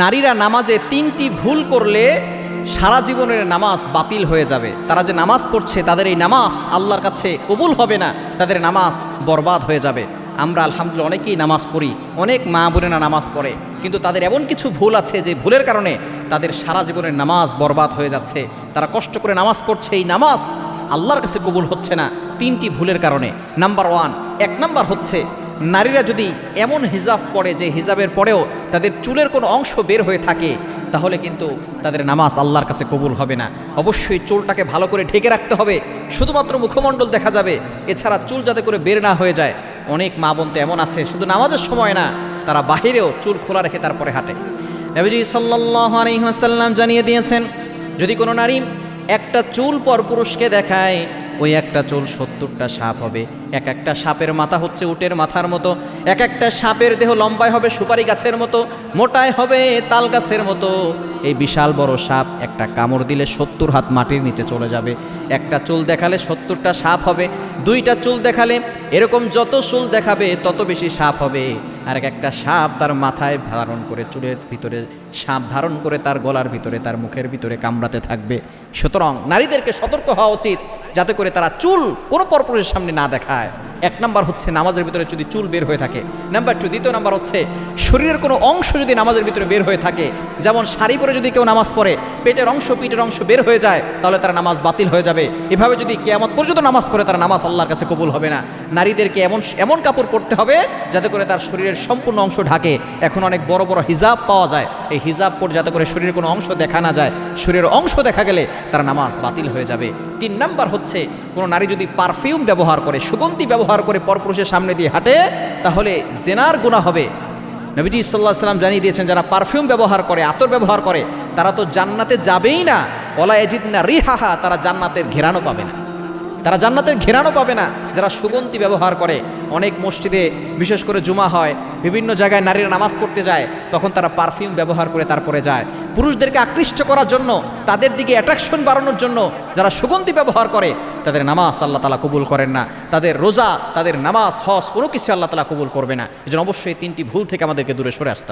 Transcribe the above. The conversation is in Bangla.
নারীরা নামাজে তিনটি ভুল করলে সারা জীবনের নামাজ বাতিল হয়ে যাবে। তারা যে নামাজ পড়ছে, তাদের এই নামাজ আল্লাহর কাছে কবুল হবে না, তাদের নামাজ বরবাদ হয়ে যাবে। আমরা আলহামদুলিল্লাহ অনেকেই নামাজ পড়ি, অনেক মা বোনেরা নামাজ পড়ে, কিন্তু তাদের এমন কিছু ভুল আছে যে ভুলের কারণে তাদের সারা জীবনের নামাজ বরবাদ হয়ে যাচ্ছে। তারা কষ্ট করে নামাজ পড়ছে, এই নামাজ আল্লাহর কাছে কবুল হচ্ছে না, তিনটি ভুলের কারণে। নাম্বার ওয়ান, এক নাম্বার হচ্ছে নারীরা যদি এমন হিজাব পড়ে যে হিজাবের পরেও তাদের চুলের কোনো অংশ বের হয়ে থাকে, তাহলে কিন্তু তাদের নামাজ আল্লাহর কাছে কবুল হবে না। অবশ্যই চুলটাকে ভালো করে ঢেকে রাখতে হবে। শুধুমাত্র মুখমণ্ডল দেখা যাবে। এছাড়া চুল যাতে করে বের না হয়ে যায়। অনেক মা বোন এমন আছে, শুধু নামাজের সময় না, তারা বাহিরেও চুল খোলা রেখে তারপরে হাঁটে। নবীজি সাল্লাহ আলহিহাসাল্লাম জানিয়ে দিয়েছেন, যদি কোনো নারী একটা চুল পর পুরুষকে দেখায় ওই একটা চুল সত্তরটা সাপ হবে। এক একটা সাপের মাথা হচ্ছে উটের মাথার মতো। এক একটা সাপের দেহ লম্বায় হবে সুপারি গাছের মতো, মোটায় হবে তাল গাছের মতো। এই বিশাল বড় সাপ একটা কামড় দিলে সত্তর হাত মাটির নিচে চলে যাবে। একটা চুল দেখালে সত্তরটা সাপ হবে, দুইটা চুল দেখালে এরকম যত চুল দেখাবে তত বেশি সাপ হবে। আর এক একটা সাপ তার মাথায় ধারণ করে চুলের ভিতরে, সাপ ধারণ করে তার গলার ভিতরে, তার মুখের ভিতরে কামড়াতে থাকবে। সুতরাং নারীদেরকে সতর্ক হওয়া উচিত। যাতে করে তারা চুল কোনো পরপুরুষের সামনে না দেখায়। এক নাম্বার হচ্ছে নামাজের ভিতরে যদি চুল বের হয়ে থাকে। নাম্বার টু দ্বিতীয় নাম্বার হচ্ছে শরীরের কোনো অংশ যদি নামাজের ভিতরে বের হয়ে থাকে, যেমন শাড়ি পরে যদি কেউ নামাজ পড়ে, পেটের অংশ, পিঠের অংশ বের হয়ে যায়, তাহলে তার নামাজ বাতিল হয়ে যাবে। এভাবে যদি কেয়ামত পর্যন্ত নামাজ পড়ে, তার নামাজ আল্লাহর কাছে কবুল হবে না। নারীদেরকে এমন এমন কাপড় পরতে হবে, যাতে করে তার শরীরের সম্পূর্ণ অংশ ঢাকে। এখন অনেক বড় বড় হিজাব পাওয়া যায়। এই হিজাব পর যাতে করে শরীরের কোনো অংশ দেখা না যায়, শরীরের অংশ দেখা গেলে তার নামাজ বাতিল হয়ে যাবে। তিন নাম্বার হচ্ছে, কোনো নারী যদি পারফিউম ব্যবহার করে, সুগন্ধি ব্যবহার করে পরপুরুষের সামনে দিয়ে হাঁটে, তাহলে জেনার গুণা হবে। নবীজি ইসাল্লাহ সাল্লাম জানিয়ে দিয়েছেন, যারা পারফিউম ব্যবহার করে, আতর ব্যবহার করে, তারা তো জান্নাতে যাবেই না। ওলা এজিদ না রিহাহা, তারা জান্নাতের ঘেরানো পাবে না। তারা জান্নাতের ঘেরানো পাবে না। যারা সুগন্ধি ব্যবহার করে, অনেক মসজিদে, বিশেষ করে জুমা হয়, বিভিন্ন জায়গায় নারীরা নামাজ পড়তে যায়, তখন তারা পারফিউম ব্যবহার করে তারপরে যায়। পুরুষদেরকে আকৃষ্ট করার জন্য, তাদের দিকে অ্যাট্রাকশন বাড়ানোর জন্য যারা সুগন্ধি ব্যবহার করে, তাদের নামাজ আল্লাহ তালা কবুল করেন না। তাদের রোজা, তাদের নামাজ, হজ, কোনো কিছু আল্লাহ তালা কবুল করবে না। এই অবশ্যই তিনটি ভুল থেকে আমাদেরকে দূরে সরে আসতে হবে।